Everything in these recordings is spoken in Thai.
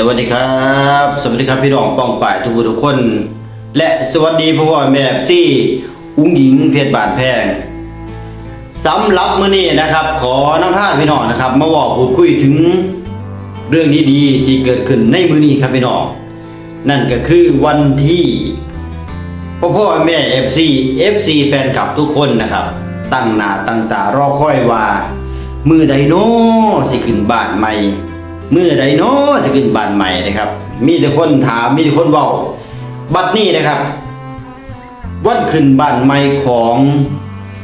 สวัสดีครับ สวัสดีครับพี่น้องป้องป่ายทุกทุกคน และสวัสดีพ่อพ่อแม่ซี่อุ้งหญิงเพชรบาทแพงสำหรับมื้อนี้นะครับ ขอน้ำผ้าพี่น้องนะครับ มาบอกพูดคุยถึงเรื่องดีๆที่เกิดขึ้นในมื้อนี้ครับพี่น้องนั่นก็คือวันที่พ่อพ่อแม่ FC FC แฟนคลับทุกคนนะครับ ตั้งหน้าตั้งตารอคอยว่า มือใดโน้สิขึ้นบ้านใหม่ เมื่อใดโน้สิขึ้นบ้านใหม่นะครับ มีแต่คนถามมีแต่คนเว้าบัดนี้นะครับ วันขึ้นบ้านใหม่ของ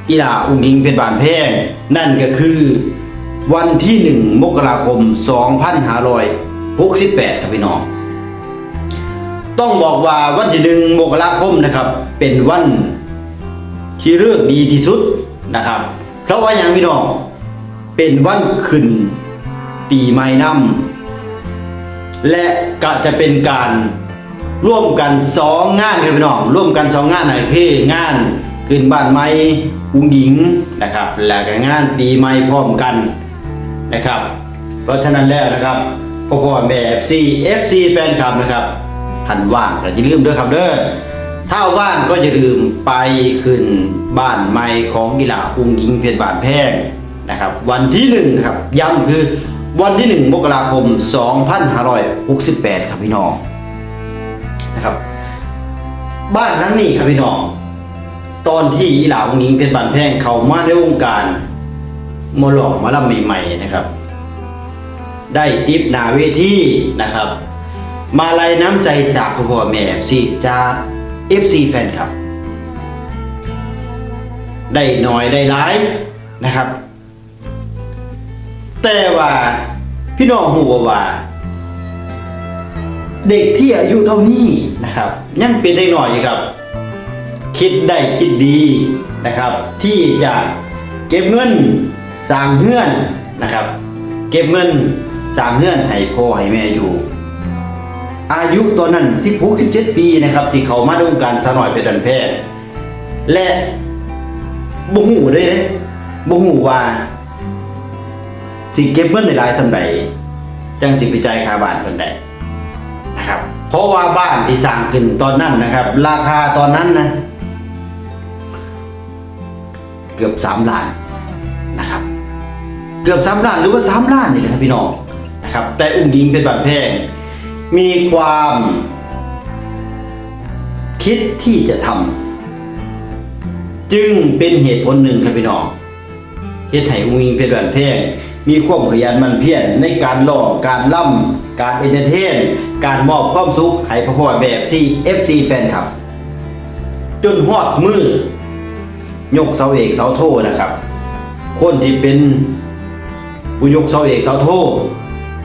อีลาอุงยิงเป็นบ้านแพงนั่นก็คือวันที่หนึ่งมกราคม 2568 ครับพี่น้อง ต้องบอกว่าวันที่หนึ่งมกราคมนะครับ เป็นวันที่เลือกดีที่สุดนะครับ เพราะว่าอย่างพี่น้องเป็นวันขึ้น ปีใหม่น้ำและก็จะเป็นการร่วมกันสองงานครับพี่น้องร่วมกันสองงานนั่นคืองานขึ้นบ้านใหม่อุ้งหญิงนะครับ และก็งานปีใหม่พร้อมกันนะครับ เพราะฉะนั้นแล้วนะครับพ่อพ่อแม่ FC FC แฟนคลับนะครับท่านว่างก็อย่าลืมด้วยครับเด้อถ้าว่างก็อย่าลืมไปขึ้นบ้านใหม่ของกีฬาอุ้งหญิงเพชรบานแพงนะครับ วันที่หนึ่งนะครับย้ำคือ วันที่หนึ่งมกราคม 2568 ครับพี่น้องนะครับ บ้านหลังนี้ครับพี่น้อง ตอนที่อีหลาวงยิงเป็นบานแพงเขามาในวงการมอหลอกมาลำใหม่ๆนะครับ ได้ติปหนาเวทีนะครับ มาลัยน้ำใจจากพ่อพ่อแม่ FC จาก FC แฟนครับ ได้หน่อยได้หลายนะครับ แต่ว่า พี่น้องหูว่าว่า เด็กที่อายุเท่านี้นะครับ ยังเป็นได้หน่อยอยู่ครับ คิดได้คิดดีนะครับ ที่จะเก็บเงินสร้างเงื่อนนะครับ เก็บเงินสร้างเงื่อนให้พ่อให้แม่อยู่ อายุตอนนั้น 16 17 ปีนะครับ ที่เขามาในวงการสนอยเป็นดันแพทย์และบ่หูได้เด้บ่หูว่า สิเก็บเงินในหลายสันใดจังสิไปจ่ายค่าบ้านสันใดนะครับ เพราะว่าบ้านที่สร้างขึ้นตอนนั้นนะครับ ราคาตอนนั้นนะเกือบสามล้านนะครับ เกือบสามล้านหรือว่าสามล้านนี่แหละครับพี่น้องนะครับ แต่อุ้งยิงเป็นบัตรแพง มีความคิดที่จะทำจึงเป็นเหตุผลหนึ่งครับพี่น้องเฮ็ดให้อุ้งอิงเพชรแหวนแพง มีความขยันมันเพียรในการร้องการล่ำการเอนเตอร์เทน การมอบความสุขให้พ่อพ่อแบบซี FC แฟนคลับ จนฮอดมือยกเสาเอกเสาโทนะครับ คนที่เป็นผู้ยกเสาเอกเสาโท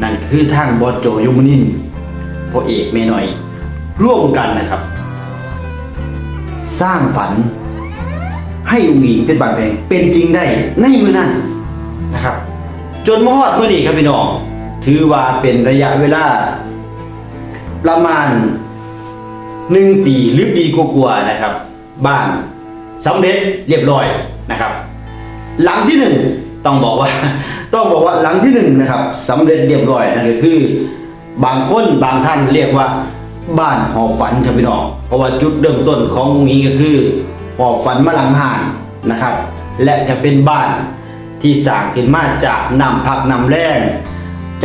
นั่นคือทางบอสโจยมนินทร์พ่อเอกเมหน่อย ร่วมกันนะครับ สร้างฝันให้อุ้งอิงเป็นบาดแผลเป็นจริงได้ในมือนั้นนะครับ จนมอดเมื่อนี้ครับพี่น้อง ถือว่าเป็นระยะเวลา ประมาณหนึ่งปีหรือปีกว่าๆนะครับ บ้านสำเร็จเรียบร้อยนะครับ หลังที่หนึ่งต้องบอกว่า ต้องบอกว่าหลังที่หนึ่งนะครับสำเร็จเรียบร้อยนั่นก็คือ บางคนบางท่านเรียกว่าบ้านหอฝันครับพี่น้อง เพราะว่าจุดเริ่มต้นของอุ้งอิงก็คือหอฝันมาหลังหานนะครับ และจะเป็นบ้าน ที่สร้างขึ้นมาจากนำพักนำแรง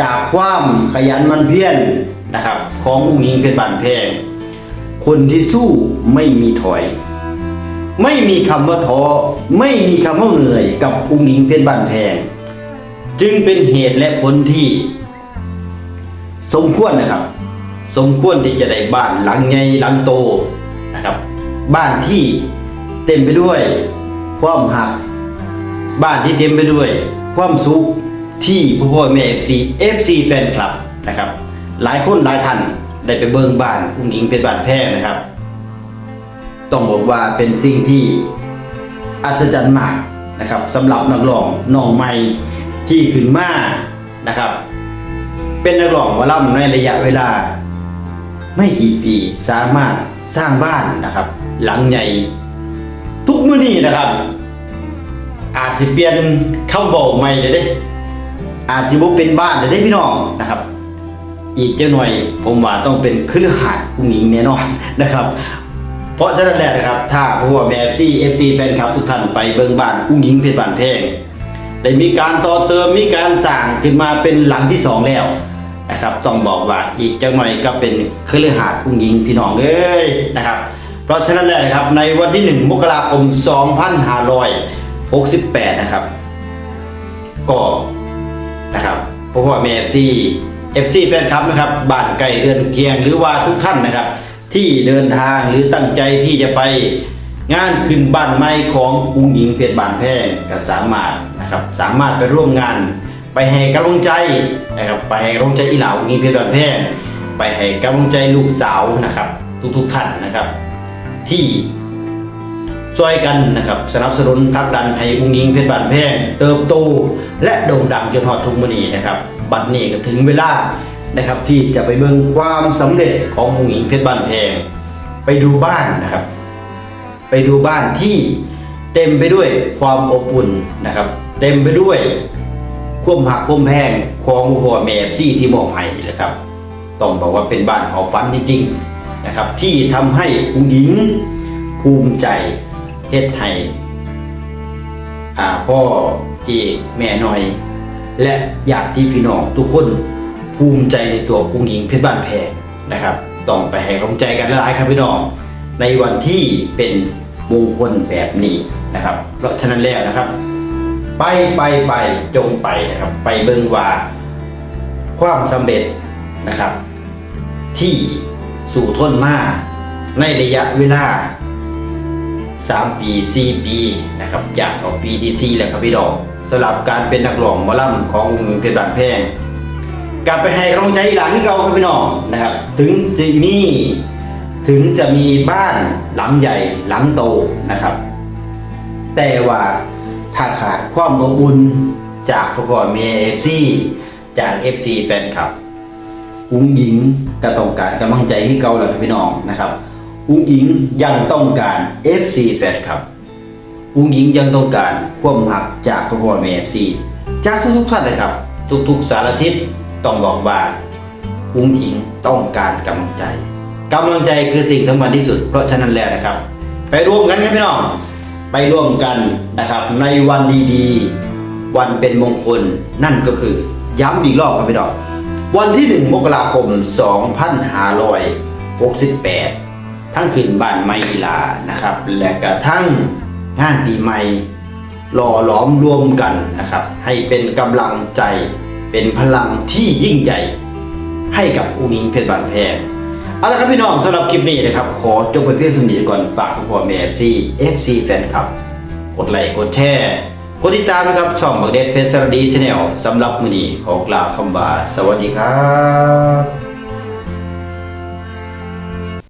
จากความขยันมันเพียรนะครับ ของอุ้งอิงเป็นบ้านแพงคนที่สู้ไม่มีถอย ไม่มีคำว่าท้อไม่มีคำว่าเหนื่อยกับอุ้งอิงเพชรบ้านแพงจึงเป็นเหตุและผลที่ สมควรนะครับ สมควรที่จะได้บ้านหลังใหญ่หลังโตนะครับ บ้านที่เต็มไปด้วยความหัก บ้านที่เต็มไปด้วยความสุขที่พ่อพ่อแม่ FC FC แฟนคลับนะครับ หลายคนหลายท่านได้ไปเบิ่งบ้านอุ้งอิงเป็นบ้านแพงนะครับ ต้องบอกว่าเป็นสิ่งที่อัศจรรย์มากนะครับสำหรับนักร้องน้องใหม่ที่ขึ้นมานะครับ เป็นนักร้องหมอลำในระยะเวลา ไม่กี่ปีสามารถสร้างบ้านนะครับ หลังใหญ่ทุกมื้อนี้นะครับ อาจสิเปลี่ยนคำบอกใหม่เลยเด้อาจสิบ่เป็นบ้านเลยเด้พี่น้องนะครับ อีกเจ้าหน่อยผมว่าต้องเป็นคฤหาสน์อุ้งอิงแน่นอนนะครับ เพราะฉะนั้นแหละนะครับ ถ้าผู้ว่าแม่ FC FC แฟนคลับทุกท่านไปเบิ่งบ้านอุ้งอิงเพชรบานแพงได้มีการต่อเติมมีการสร้างขึ้นมาเป็นหลังที่สองแล้วนะครับต้องบอกว่าอีกจังหน่อยก็เป็นคฤหาสน์อุ้งอิงพี่น้องเอ้ยนะครับ เพราะฉะนั้นแหละครับในวันที่ 1 มกราคม 68 นะครับ ก็นะครับพราะว่าแม่ FC FC แฟนคลับนะครับบ้านไกลเรือนเคียงหรือว่าทุกท่านนะครับ ที่เดินทางหรือตั้งใจที่จะไปงานขึ้นบ้านใหม่ของอุ้งหญิงเพชรบานแพงก็สามารถนะครับสามารถไปร่วมงาน ไปให้กำลังใจนะครับไปให้กำลังใจอีหล่าอุ้งหญิงเพชรบานแพงไปให้กำลังใจลูกสาวนะครับ ทุกๆท่านนะครับ ที่ ช่วยกันนะครับสนับสนุนผลักดันให้อุ้งอิงเพชรบานแพงเติบโตและโด่งดังจนฮอดทุกมื้อนี้นะครับบัดนี้ก็ถึงเวลานะครับที่จะไปเบิ่งความสำเร็จของอุ้งอิงเพชรบานแพงไปดูบ้านนะครับ ไปดูบ้านที่เต็มไปด้วยความอบอุ่นนะครับ เต็มไปด้วยความหักความแพงของหัวแม่ซี่ที่มอบให้นะครับต้องบอกว่าเป็นบ้านหอฝันจริงๆนะครับ ที่ทำให้อุ้งหญิงภูมิใจ ฮ็ดให้อ่าพ่อเอกแม่น้อย และญาติพี่น้องทุกคนภูมิใจในตัวอุ้งหญิงเพชรบ้านแพงนะครับต้องไปให้กำลังใจกันหลายๆครับพี่น้อง ในวันที่เป็นมงคลแบบนี้นะครับ เพราะฉะนั้นแล้วนะครับ ไปไปไปจงไปนะครับ ไปเบิ่งว่า ความสำเร็จนะครับ ที่สู่ทนมาในระยะเวลา 3 ปี 4 ปีนะครับอยากเข้าปีที่ 4 แล้วครับพี่ดอกสำหรับการเป็นนักร้องมอลำของเพชรบานแพงกลับไปให้กำลังใจหลังที่เขาครับพี่น้องนะครับ ถึงจะมีถึงจะมีบ้านหลังใหญ่หลังโตนะครับ แต่ว่าถ้าขาดความอบอุ่นจากพ่อพ่อแม่เอฟซีจาก FC แฟนคลับอุ้งหญิงก็ต้องการกำลังใจให้เกาแหละครับพี่น้องนะครับ อุ้งหญิงยังต้องการ FC แฟนคลับ อุ้งหญิงยังต้องการความหักจากพ่อพ่อแม่ FC จากทุกๆท่านเลยครับ ทุกๆสารทิศต้องบอกว่า อุ้งหญิงต้องการกำลังใจกำลังใจคือสิ่งสำคัญที่สุด เพราะฉะนั้นแล้วนะครับ ไปร่วมกันครับพี่น้องไปร่วมกันนะครับ ในวันดีๆ วันเป็นมงคลนั่นก็คือย้ำอีกรอบครับพี่น้องวันที่ 1 มกราคม 2568 ทั้งขึ้นบ้านไม้อีลานะครับ และกระทั่งงานปีใหม่หล่อหลอมรวมกันนะครับ ให้เป็นกำลังใจเป็นพลังที่ยิ่งใหญ่ ให้กับอุ้งอิงเพชรบานแพงเอาละครับพี่น้องสำหรับคลิปนี้นะครับ ขอจบไปเพียงสำนีก่อนฝากพ่อแม่ FC FC แฟนคลับ กดไลค์กดแชร์กดติดตามนะครับ ช่องบักเด็ดเพชรสรดีชาแนลสำหรับมือนี้ขอกล่าวคำว่าสวัสดีครับ